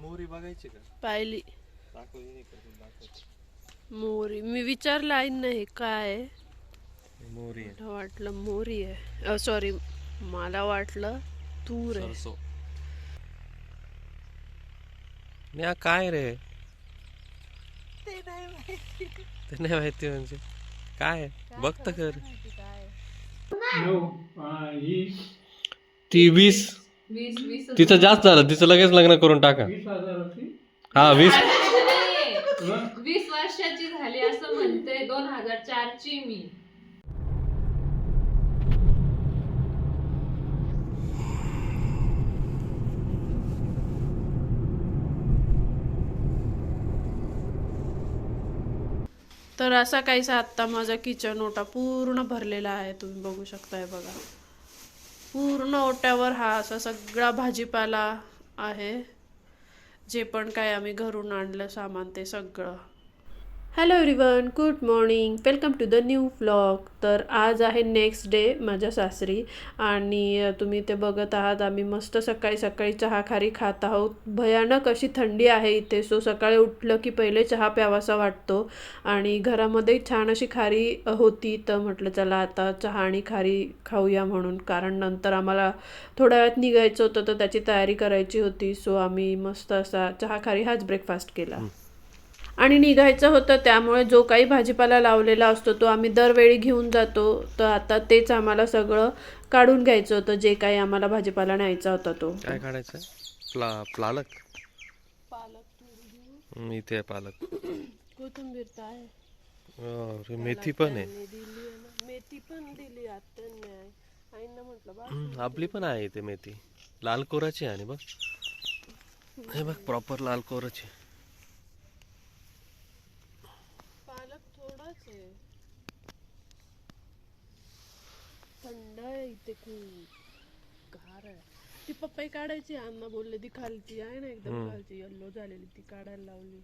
मोहरी बघायची का? पाहिली. मोरी मी विचारलं आई नाही काय आहे? मोहरी मला वाटलं मोरी आहे. सॉरी मला वाटलं तूर आहे. सरसो. न्या काय रे? ते नाही माहिती. म्हणजे. काय? आहे? बघ तर कर ती वीस तिचं जास्त झालं. तिचं लगेच लग्न करून टाका. हा वीस. वीस वर्षाची झाली असं म्हणते. दोन हजार चार ची मी. तर असा काहीसा आत्ता माझा किचन ओटा पूर्ण भरलेला आहे. तुम्ही बघू शकताय बघा. पूर्ण ओट्यावर हा असा सगळा भाजीपाला आहे. जे पण काय आम्ही घरून आणलं सामान ते सगळं. Hello everyone good morning welcome to the new vlog तर आज आहे नेक्स्ट डे माझ्या सासरी. आणि तुम्ही ते बघत आहात आम्ही मस्त सकाळी सकाळी चहा खारी खात आहोत. भयानक अशी थंडी आहे इथे सो सकाळी उठलं की पहिले चहा प्यावासा वाटतो. आणि घरामध्ये छान अशी खारी होती तर म्हटलं चला आता चहा आणि खारी खाऊया म्हणून. कारण नंतर आम्हाला थोड्या वेळात निघायचं होतं तर त्याची तयारी करायची होती. सो आम्ही मस्त असा चहा खारी हाच ब्रेकफास्ट केला. आणि निघायचं होतं त्यामुळे जो काही भाजीपाला लावलेला असतो तो आम्ही दरवेळी घेऊन जातो. तर आता तेच आम्हाला सगळं काढून घ्यायचं होतं जे काही आम्हाला भाजीपाला न्यायचा होता तो. काय काढायचं प्ला पालक? पालक इथे आहे पालक. कोथिंबीर तर आहे. अरे, मेथी पण आहे. मेथी पण दिली आईंना म्हटलं आपली पण आहे इथे मेथी. लाल कोराची आहे आणि बघ. हे बघ प्रॉपर लाल कोराची पालक थोडाच आहे थंड आहे इथे खूप गार आहे ती पपई काढायची अण्णा बोलले ती खालची आहे ना एकदम खालची. येल्लो झालेली ती काढायला लावली.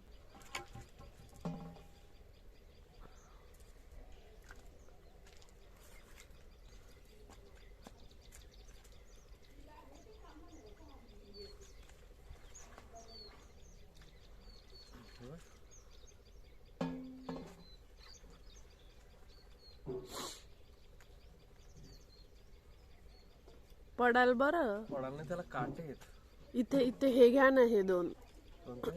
पडाल बरं. पडाल नाही त्याला कांटे आहेत. इथे इथे हे घ्या ना हे दोन. कोणते?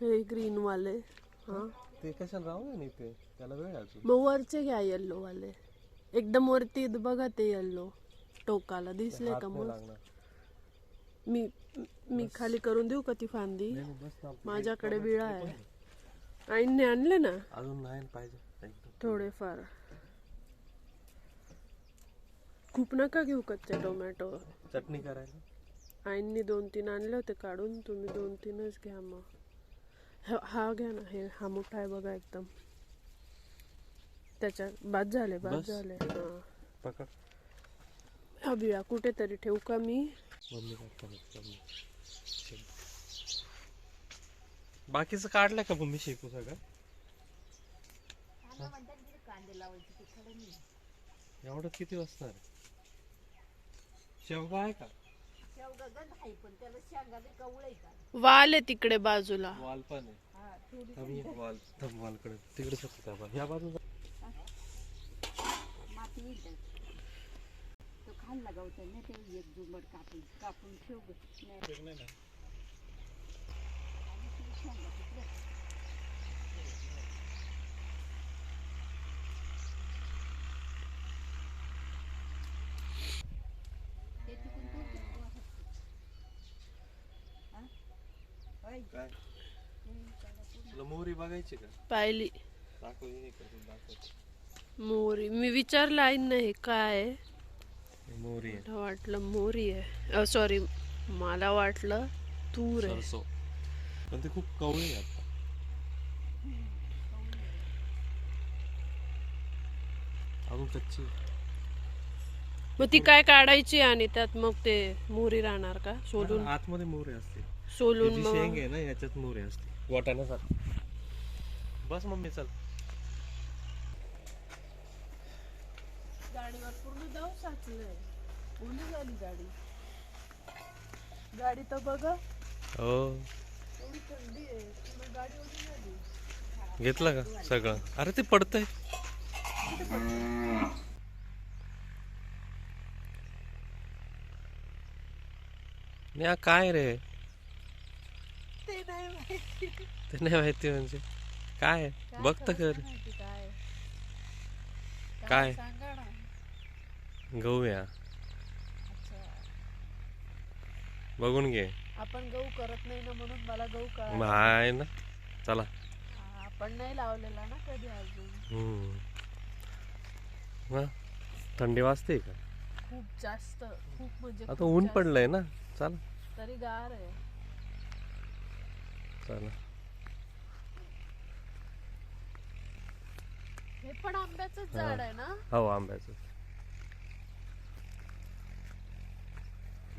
हे ग्रीन वाले हा. ते कशाला राहू नये इथे त्याला वेळ आहे अजून. मग वरचे घ्या येल्लो वाले. एकदम वरती बघा ते येल्लो टोकाला. दिसले का नाही मग? लागणार. मी मी खाली करून देऊ का ती फांदी? नाही, नाही, बस ना. माझ्याकडे बिळा आहे. आईने आणले ना? अजून नाही पाहिजे. एकदम थोडेफार. खूप नका घेऊ कच्चे टोमॅटो. चटणी करायला? आईंनी दोन तीन आणले होते काढून तुम्ही दोन तीनच घ्या मग. हा- हा घ्या ना हे हा मोठा आहे बघा एकदम. त्याच्या बाद झाले बाद बस. झाले. हा. पकड हा बिळा कुठेतरी ठेवू का मी? मम्मी काढता. चल. बाकीचं काढलं का मम्मी शिकू सगळं? एवढं किती वाजणार शेवगा आहे का? वाल आहे तिकडे बाजूला. वाल पण आहे. थांब ये, वाल थांब वालकडे. त्या बाजू- ह्या बाजूला. तो खाल्ला गवत नाही ते एक जुमड कापून कापून ठेव ग. नाही. ते तिकडून दूर घेऊन जा. हा? होय. काय? तुला मोहरी बघायची का? पाहिली. दाखव हे करून दाखव. मोरी मी विचारलं आई नाही काय आहे? मोहरी आहे. मला वाटलं मोरी आहे. सॉरी मला वाटलं तूर आहे. सरसो. पण ते खूप कवळी आहे आता. अजून कच्ची आहे. मग ती काय काढायची आणि त्यात मग ते मोरी राहणार का? सोलून आतमध्ये मोहरी असते. सोलून मग. शेंग आहे ना याच्यात मोहरी असते. वाटाण्यासारखी. बस मम्मी चल. गाडीवर पूर्ण साचलंय. ओली झाली गाडी. गाडी तर बघा. हो. एवढी घेतलं का सगळं? अरे ते पडतंय. नेहा काय रे? ते नाही माहिती म्हणजे. काय? बघ तर कर काय. काय? गहू या बघून घे. आपण गहू करत नाही ना म्हणून मला गहू आहे ना. चला. आपण नाही लावलेला ना कधी अजून. थंडी वाजते का? खूप जास्त. खूप म्हणजे आता ऊन. पडलंय ना. चला. तरी गार आहे. चला हे पण आंब्याचंच झाड आहे ना? हो आंब्याचं.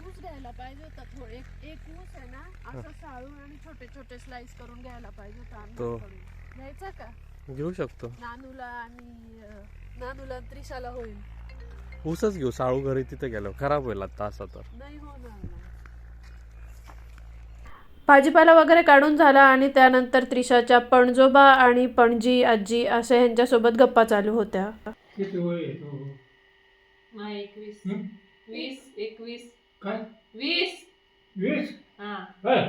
ऊस घ्यायला पाहिजे होता थोडं. एक एक ऊस आहे ना असं साळून आणि छोटे छोटे स्लाइस करून घ्यायला पाहिजे होता तो- आंब्याकडून घ्यायचा का? घेऊ शकतो. नानूला आणि अं, नानूला आणि त्रिशाला होईल. ऊसच घेऊ साळू घरी तिथे गेलो. खराब होईल आता असा तर. नाही होणार ना. भाजीपाला वगैरे काढून झाला आणि त्यानंतर त्रिशाच्या पणजोबा आणि पणजी आजी असे ह्यांच्यासोबत गप्पा चालू होत्या. किती वय आहे तो? हा एकवीस. हं? वीस एकवीस. काय? वीस. वीस? हा. होय.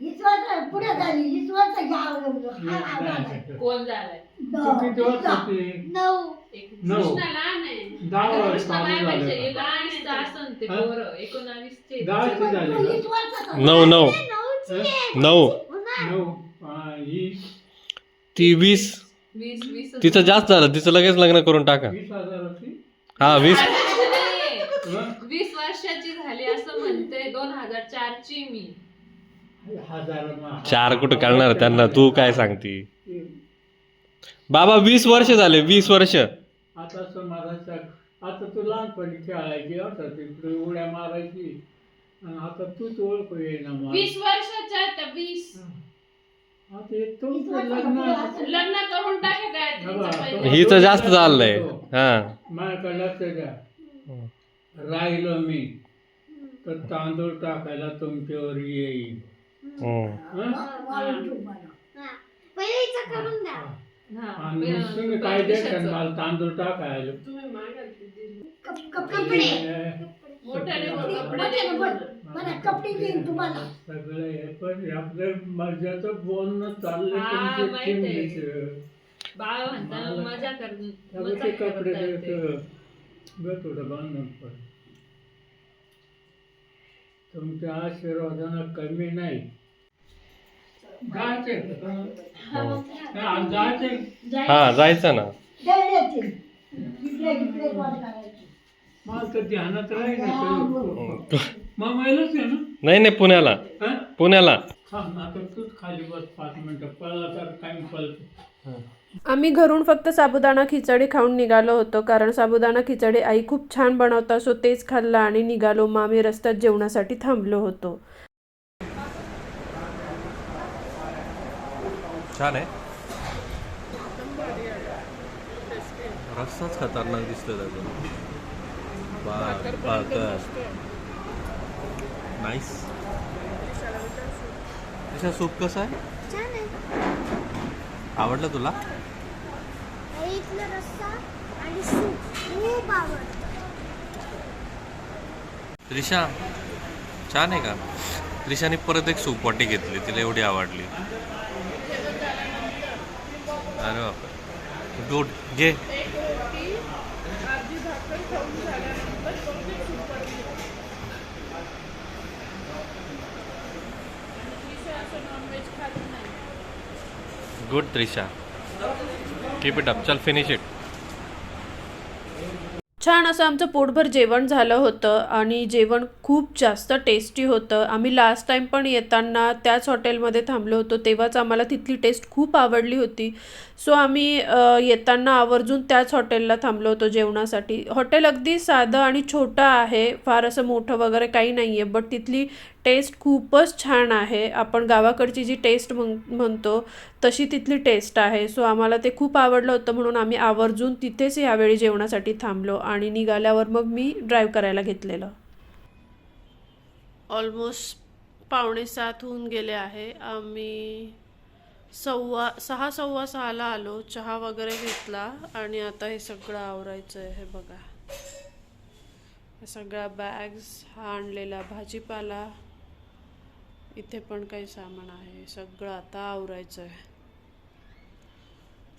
हीच वर्ष पुढे झाली हीच वर्ष घ्यावं वीस हा, हा, नाही, हा. नाही. कोण झालाय? तू किती वर्ष होती नऊ. एकवीस नऊ. कृष्णा लहान आहे. दहा वर्ष कृष्णा चालू माझ्यापेक्षा झाले एकोणावीसचं असन ते? पोरं. एकोणावीसचे. दहाची झाली तू का हीच वर्षाचा. नऊ नऊ. नऊची आहे. नऊ. हो हा, ही ती वीस. वीस वीस तिचं जास्त झालं. तिचं लगेच लग्न करून टाका. वीस हजाराची? हा वीस. हं? वीस वर्षाची झाली असं म्हणते. दोन हजार चार ची मी चार कुठं करणार त्यांना? तू काय सांगती? बाबा वीस वर्ष झाले. वीस वर्ष. आता आता तू लहानपणी खेळायची आता तिकडे उड्या मारायची. आता तूच ओळख येईना मला वीस वर्षाच्या आहेत त्या, वीस. आता हे लग्न. लग्न करून टाका पहिले. जास्त झालंय हा. माझ्याकडे लक्ष द्या. राहिलो मी. तर तांदूळ टाकायला तुमच्यावर येईल. हम्म. हं? वाळून ठेव मला. पहिले हिचं करून द्या. हा. आणि मग तुम्ही काय देशाल मला तांदूळ टाकायला? ते कपडे. मोठ्याने बोल, हा. कपडे मोठ्याने बोल. मला कपडे देईन तुम्हाला सगळं हे पण आपलं मजाचं बोलणं चाललंय हा, तुमच्या माहीत आहे. चिमणीचं. बाळ म्हणता मला- मजा कर त्यामुळे मजा ते कपडे करता येते. बघ थोडं बांधून पण तुमच्या आशीर्वादानं कमी नाही जायचे हा, जायचे हा जायचं ना येतील. इकडे. मला तर ध्यानात राहील हम्म. मग महिलाच आहे ना? नाही नाही पुण्याला. हा? पुण्याला. थांब आता तूच खाली बस पाच मिनिटं. पळला तर काही पळतो? आम्ही घरून फक्त साबुदाणा खिचडी खाऊन निघालो होतो कारण साबुदाणा खिचडी आई खूप छान बनवता सो तेच खाल्लं आणि निघालो. मग आम्ही रस्त्यात जेवणासाठी थांबलो होतो. छान आहे. रस्ताच खतरनाक दिसतोय त्याचा. नाईस त्याच्या सूप कसं आहे? आवडलं तुला? इथलं रस्सा आणि सूप खूप आवडतं. त्रिशा छान आहे का? त्रिशाने परत एक सूप वाटी घेतली तिला एवढी आवडली. अरे बापरे. गुड घे. Good Trisha keep it up चल फिनिश इट छान असं आमचं पोटभर जेवण झालं होतं आणि जेवण खूप जास्त टेस्टी होतं. आम्ही लास्ट टाईम पण येताना त्याच हॉटेलमध्ये थांबलो होतो तेव्हाच आम्हाला तिथली टेस्ट खूप आवडली होती. सो आम्ही येताना आवर्जून त्याच हॉटेलला थांबलो होतो जेवणासाठी. हॉटेल अगदी साधं आणि छोटं आहे फार असं मोठं वगैरे काही नाही आहे बट तिथली टेस्ट खूपच छान आहे. आपण गावाकडची जी टेस्ट म्हण म्हणतो तशी तिथली टेस्ट आहे. सो आम्हाला ते खूप आवडलं होतं म्हणून आम्ही आवर्जून तिथेच यावेळी जेवणासाठी थांबलो आणि निघाल्यावर मग मी ड्राईव्ह करायला घेतलेलं. ऑलमोस्ट पावणे सात होऊन गेले आहे. आम्ही सव्वा सहा सव्वा सहाला आलो चहा वगैरे घेतला आणि आता हे सगळं आवरायचं आहे. हे बघा. सगळ्या बॅग्स हा आणलेला भाजीपाला. इथे पण काही सामान आहे. सगळं आता आवरायचं आहे.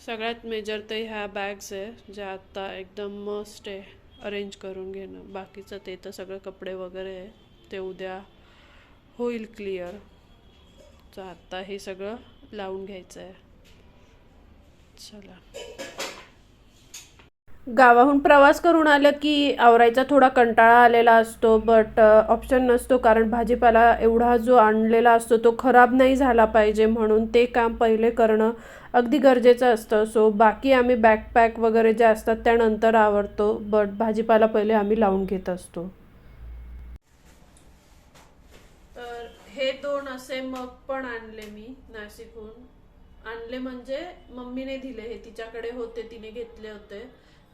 सगळ्यात मेजर तर ह्या बॅग्स आहे ज्या आत्ता एकदम मस्ट आहे. अरेंज करून घेणं. बाकीचं ते तर सगळं कपडे वगैरे आहे. ते उद्या होईल क्लिअर तर आत्ता हे सगळं लावून घ्यायचं आहे. चला. गावाहून प्रवास करून आलं की आवरायचा थोडा कंटाळा आलेला असतो बट ऑप्शन नसतो कारण भाजीपाला एवढा जो आणलेला असतो तो खराब नाही झाला पाहिजे म्हणून ते काम पहिले करणं अगदी गरजेचं असतं. सो बाकी आम्ही बॅकपॅक वगैरे जे असतात त्यानंतर आवडतो बट भाजीपाला पहिले आम्ही लावून घेत असतो. तर हे दोन असे मग पण आणले मी नाशिकहून. आणले म्हणजे मम्मीने दिले हे तिच्याकडे होते तिने घेतले होते.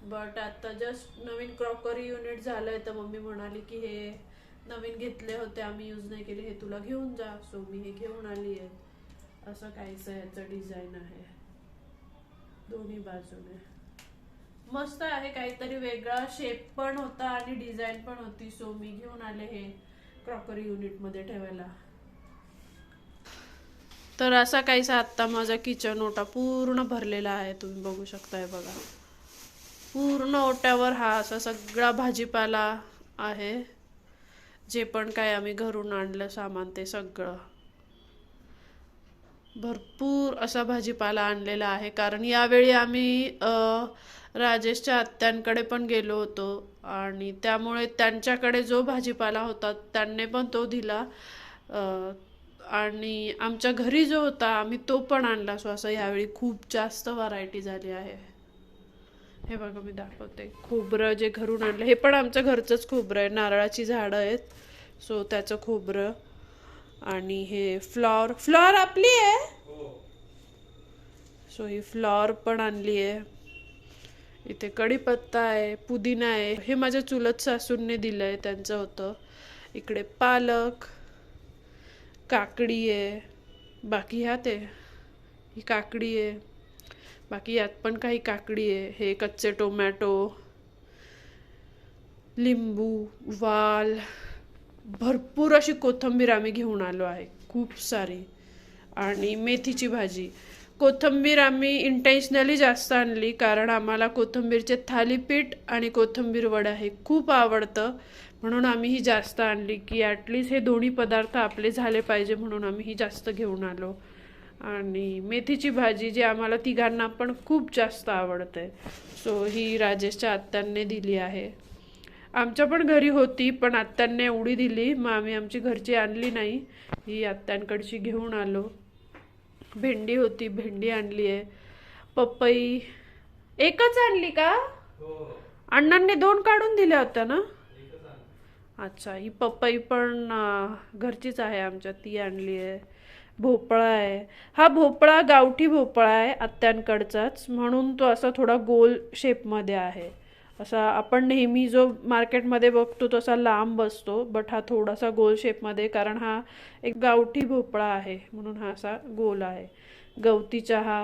बट आता जस्ट नवीन क्रॉकरी युनिट झालंय तर मम्मी म्हणाली की हे नवीन घेतले होते आम्ही यूज नाही केले हे तुला घेऊन जा. सो मी हे घेऊन आली आहे. असं काहीसं याचं डिझाईन आहे. दोन्ही बाजूने. मस्त आहे काहीतरी वेगळा शेप पण होता आणि डिझाईन पण होती. सो मी घेऊन आले हे क्रॉकरी युनिटमध्ये ठेवायला. तर असा काहीसा आत्ता माझा किचन ओटा पूर्ण भरलेला आहे. तुम्ही बघू शकताय बघा. पूर्ण ओट्यावर हा असा सगळा भाजीपाला आहे. जे पण काय आम्ही घरून आणलं सामान ते सगळं. भरपूर असा भाजीपाला आणलेला आहे. कारण यावेळी आम्ही राजेशच्या आत्यांकडे पण गेलो होतो. आणि त्यामुळे त्यांच्याकडे जो भाजीपाला होता त्यांनी पण तो दिला. आणि आमच्या घरी जो होता आम्ही तो पण आणला. सो असं यावेळी खूप जास्त व्हरायटी झाली आहे. हे बघा मी दाखवते. खोबरं जे घरून आणलं हे पण आमच्या घरचंच खोबरं आहे. नारळाची झाडं आहेत. सो त्याचं खोबरं आणि हे फ्लॉर. फ्लॉर आपली आहे? सो ही फ्लॉर पण आणली आहे. इथे कढीपत्ता आहे पुदिना आहे. हे माझ्या चुलत सासूंनी दिलं आहे त्यांचं होतं. इकडे पालक काकडी आहे. बाकी ह्यात आहे. ही काकडी आहे. बाकी यात पण काही काकडी आहे. हे कच्चे टोमॅटो लिंबू वाल भरपूर अशी कोथिंबीर आम्ही घेऊन आलो आहे. खूप सारी. आणि मेथीची भाजी. कोथिंबीर आम्ही इंटेन्शनली जास्त आणली कारण आम्हाला कोथिंबीरचे थालीपीठ आणि कोथिंबीर वडा हे खूप आवडतं. म्हणून आम्ही ही जास्त आणली की ॲटलीस्ट हे दोन्ही पदार्थ आपले झाले पाहिजे म्हणून आम्ही ही जास्त घेऊन आलो. आणि मेथीची भाजी जी आम्हाला तिघांना पण खूप जास्त आवडते. सो ही राजेशच्या आत्यांनी दिली आहे. आमच्या पण घरी होती पण आत्यांनी एवढी दिली मग आम्ही आमची घरची आणली नाही. ही आत्यांकडची घेऊन आलो. भेंडी होती भेंडी आणली आहे. पपई एकच आणली का? अण्णांनी दोन काढून दिल्या होत्या ना? अच्छा ही पपई पण घरचीच आहे आमच्या ती आणली आहे. भोपळा आहे. हा भोपळा गावठी भोपळा आहे आत्यांकडचाच. म्हणून तो असा थोडा गोल शेपमध्ये आहे. असा आपण नेहमी जो मार्केटमध्ये बघतो तसा लांब असतो बट हा थोडासा गोल शेपमध्ये कारण हा एक गावठी भोपळा आहे. म्हणून हा असा गोल आहे. गवती चहा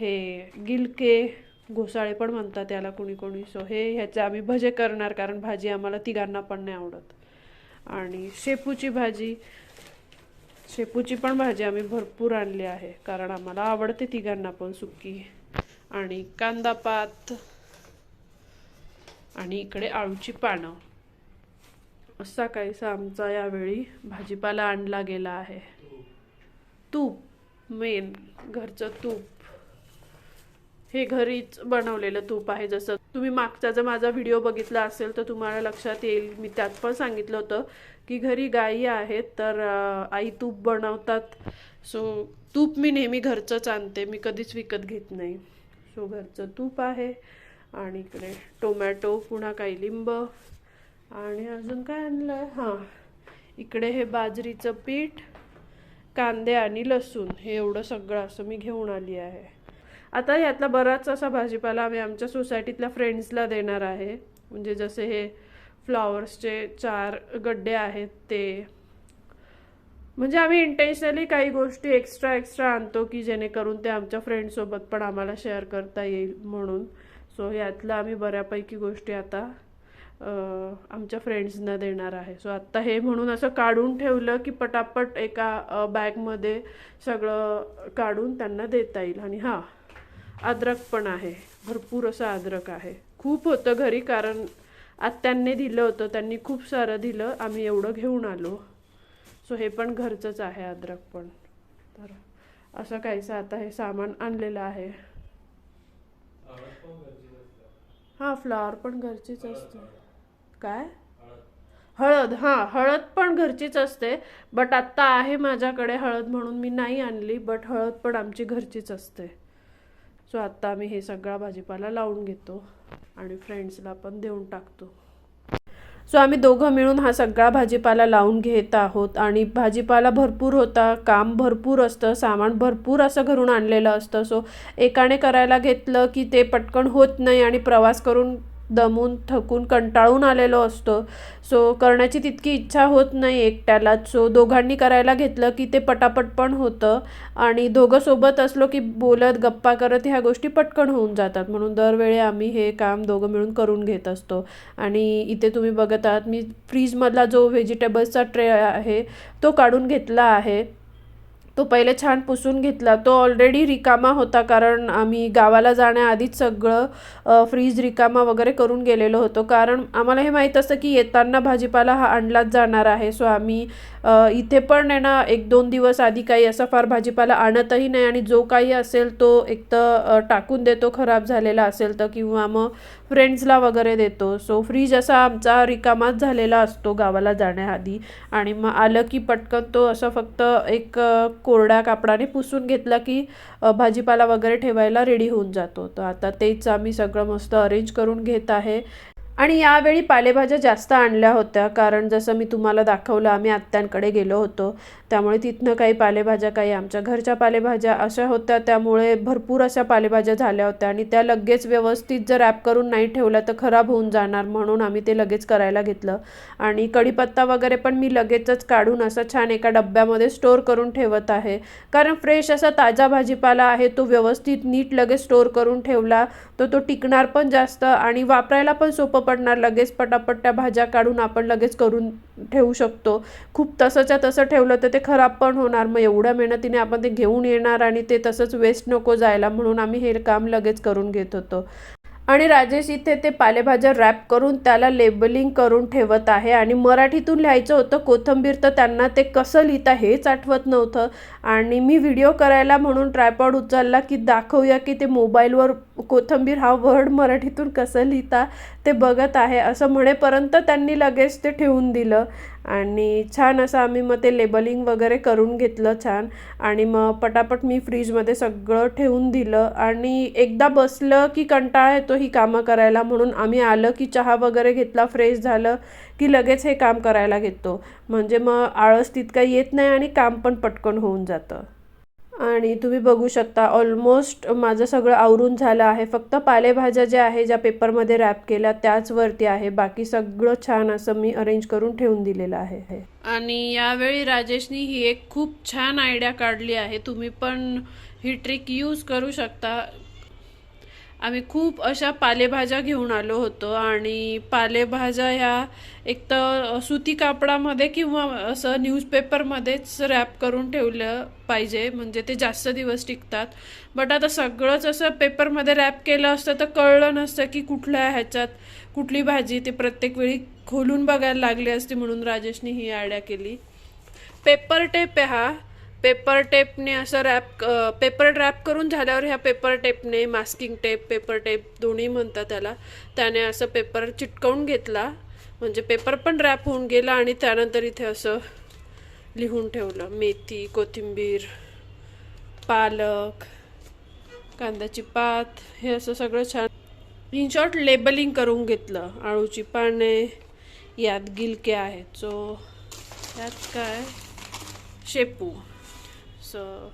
हे गिलके घोसाळे पण म्हणतात त्याला कोणी कोणी. सो हे ह्याचे आम्ही भजे करणार कारण भाजी आम्हाला तिघांना पण नाही आवडत. आणि शेपूची भाजी शेपूची पण भाजी आम्ही भरपूर आणली आहे कारण आम्हाला आवडते तिघांना पण सुकी. आणि कांदा पात. आणि इकडे आळूची पानं. असा काहीसा आमचा यावेळी भाजीपाला आणला गेला आहे. तूप मेन घरचं तूप. हे घरीच बनवलेलं तूप आहे जसं तुम्ही मागचा जर माझा व्हिडिओ बघितला असेल तर तुम्हाला लक्षात येईल मी त्यात पण सांगितलं होतं की घरी गायी आहेत तर आई तूप बनवतात. सो तूप मी नेहमी घरचंच आणते. मी कधीच विकत घेत नाही. सो घरचं तूप आहे आणि इकडे टोमॅटो पुन्हा काही लिंब आणि अजून काय आणलं आहे हां इकडे हे बाजरीचं पीठ कांदे आणि लसूण. हे एवढं सगळं असं मी घेऊन आली आहे. आता यातला बराच असा भाजीपाला आम्ही आमच्या सोसायटीतल्या फ्रेंड्सला देणार आहे. म्हणजे जसे हे फ्लॉवर्सचे चार गड्डे आहेत ते. म्हणजे आम्ही इंटेन्शनली काही गोष्टी एक्स्ट्रा एक्स्ट्रा आणतो की जेणेकरून ते आमच्या फ्रेंडसोबत पण आम्हाला शेअर करता येईल म्हणून. सो यातलं आम्ही बऱ्यापैकी गोष्टी आता आमच्या फ्रेंड्सना देणार आहे. सो आत्ता हे म्हणून असं काढून ठेवलं की पटापट एका बॅगमध्ये सगळं काढून त्यांना देता येईल. आणि हां अद्रक पण आहे. भरपूर असं अद्रक आहे. खूप होतं घरी कारण आत्यांनी दिलं होतं त्यांनी खूप सारं दिलं आम्ही एवढं घेऊन आलो. सो हे पण घरचंच आहे अद्रक पण. तर असं काहीसं आता हे सामान आणलेलं आहे. हां फ्लॉवर पण घरचीच असते. काय? हळद. हां हळद पण घरचीच असते बट आत्ता आहे माझ्याकडे हळद म्हणून मी नाही आणली बट हळद पण आमची घरचीच असते. सो आत्ता आम्ही हे सगळा भाजीपाला लावून घेतो आणि फ्रेंड्सला पण देऊन टाकतो. सो आम्ही दोघं मिळून हा सगळा भाजीपाला लावून घेत आहोत आणि भाजीपाला भरपूर होता काम भरपूर असतं सामान भरपूर असं घरून आणलेलं असतं. सो एकाने करायला घेतलं की ते पटकन होत नाही आणि प्रवास करून दमून थकून कंटाळून आलेलो असतो. सो करण्याची तितकी इच्छा होत नाही एकट्यालाच सो दोघांनी करायला घेतलं की ते पटापट पण होतं. आणि दोघं सोबत असलो की बोलत गप्पा करत ह्या गोष्टी पटकन होऊन जातात. म्हणून दरवेळी आम्ही हे काम दोघं मिळून करून घेत असतो. आणि इथे तुम्ही बघत आहात मी फ्रीजमधला जो व्हेजिटेबल्सचा ट्रे आहे तो काढून घेतला आहे. तो पहिले छान पुसून घेतला. तो ऑलरेडी रिकामा होता कारण आम्ही गावाला जाण्याआधीच सगळं फ्रीज रिकामा वगैरे करून गेलेलो होतो. कारण आम्हाला हे माहीत असतं की येताना भाजीपाला हा आणलाच जाणार आहे. सो आम्ही इथे पण आहे ना एक दोन दिवस आधी काही असा फार भाजीपाला आणतही नाही आणि जो काही असेल तो एक तर टाकून देतो खराब झालेला असेल तर किंवा मग फ्रेंड्सला वगैरे देतो. सो फ्रीज असा आमचा रिकामाच झालेला असतो गावाला जाण्याआधी. आणि मग आलं की पटकन तो असं फक्त एक कोरड्या कापडाने पुसून घेतला की भाजीपाला वगैरे ठेवायला रेडी होऊन जातो. तर आता तेच आम्ही सगळं मस्त अरेंज करून घेत आहे. आणि यावेळी पालेभाज्या जास्त आणल्या होत्या. कारण जसं मी तुम्हाला दाखवलं आम्ही आत्यांकडे गेलो होतो. त्यामुळे तिथनं काही पालेभाज्या काही आमच्या घरच्या पालेभाज्या अशा होत्या. त्यामुळे भरपूर अशा पालेभाज्या झाल्या होत्या आणि त्या लगेच व्यवस्थित जर ॲप करून नाही ठेवल्या तर खराब होऊन जाणार म्हणून आम्ही ते लगेच करायला घेतलं. आणि कढीपत्ता वगैरे पण मी लगेचच काढून असं छान एका डब्यामध्ये स्टोअर करून ठेवत आहे. कारण फ्रेश असा ताजा भाजीपाला आहे तो व्यवस्थित नीट लगेच स्टोर करून ठेवला तर तो टिकणार पण जास्त आणि वापरायला पण सोपं पडणार लगेच पटापट त्या भाज्या काढून आपण लगेच करून ठेवू शकतो. खूप तसंच्या तसं ठेवलं तर ते खराब पण होणार. मग एवढ्या मेहनतीने आपण ते घेऊन येणार आणि ते तसंच वेस्ट नको जायला म्हणून आम्ही हे काम लगेच करून घेत होतो. आणि राजेश इथे ते पालेभाज्या रॅप करून त्याला लेबलिंग करून ठेवत आहे आणि मराठीतून लिहायचं होतं कोथंबीर तर त्यांना ते कसं लिहिता हेच आठवत नव्हतं. आणि मी व्हिडिओ करायला म्हणून ट्रायपॉड उचलला की दाखवूया की ते मोबाईलवर कोथंबीर हा वर्ड मराठीतून कसं लिहिता ते बघत आहे असं म्हणेपर्यंत त्यांनी लगेच ते ठेवून दिलं. आणि छान असं आम्ही मग ते लेबलिंग वगैरे करून घेतलं छान. आणि मग पटापट मी फ्रीजमध्ये सगळं ठेवून दिलं. आणि एकदा बसलं की कंटाळा येतो ही कामं करायला म्हणून. आम्ही आलं की चहा वगैरे घेतला फ्रेश झालं की लगेच हे काम करायला घेतो. म्हणजे मग आळस तितका येत नाही आणि काम पण पटकन होऊन जातं. आणि तुम्ही बघू शकता ऑलमोस्ट माझं सगळं आवरून झालं आहे. फक्त पालेभाज्या ज्या आहे ज्या पेपरमध्ये रॅप केल्या त्याचवरती आहे. बाकी सगळं छान असं मी अरेंज करून ठेवून दिलेलं आहे. आणि यावेळी राजेशनी ही एक खूप छान आयडिया काढली आहे. तुम्ही पण ही ट्रिक यूज करू शकता. आम्ही खूप अशा पालेभाज्या घेऊन आलो होतो आणि पालेभाज्या ह्या एक तर सुती कापडामध्ये किंवा असं न्यूजपेपरमध्येच रॅप करून ठेवलं पाहिजे म्हणजे ते जास्त दिवस टिकतात. बट आता सगळंच असं पेपरमध्ये रॅप केलं असतं तर कळलं नसतं की कुठल्या ह्याच्यात कुठली भाजी ते प्रत्येक वेळी खोलून बघायला लागली असती म्हणून राजेशनी ही आयडिया केली. पेपर टेप आहे हा. पेपर टेपने असं रॅप पेपर रॅप करून झाल्यावर ह्या पेपर टेपने मास्किंग टेप पेपर टेप दोन्ही म्हणतात त्याला त्याने असं पेपर चिटकवून घेतला. म्हणजे पेपर पण रॅप होऊन गेला आणि त्यानंतर इथे असं लिहून ठेवलं. मेथी कोथिंबीर पालक कांद्याची पात हे असं सगळं छान. इन शॉर्ट लेबलिंग करून घेतलं. आळूची पाने यात गिलके आहेत. सो यात काय? शेपू सो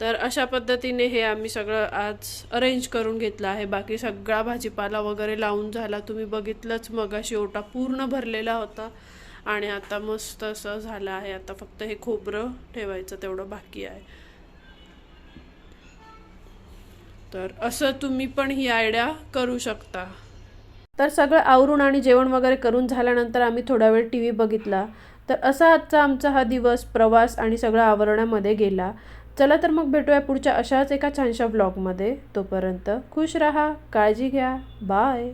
तर अशा पद्धतीने हे आम्ही सगळं आज अरेंज करून घेतलं आहे. बाकी सगळा भाजीपाला वगैरे लावून झाला. तुम्ही बघितलंच मगाशी ओटा पूर्ण भरलेला होता. आणि आता मस्त असं झालं आहे. आता फक्त हे खोबरं ठेवायचं तेवढं बाकी आहे. तर असं तुम्ही पण ही आयडिया करू शकता. तर सगळं आवरून आणि जेवण वगैरे करून झाल्यानंतर आम्ही थोडा वेळ टी व्ही बघितला. तर असा आजचा आमचा हा दिवस प्रवास आणि सगळं आवरण्यामध्ये गेला. चला तर मग भेटूया पुढच्या अशाच एका छानशा ब्लॉगमध्ये तोपर्यंत खुश रहा काळजी घ्या. बाय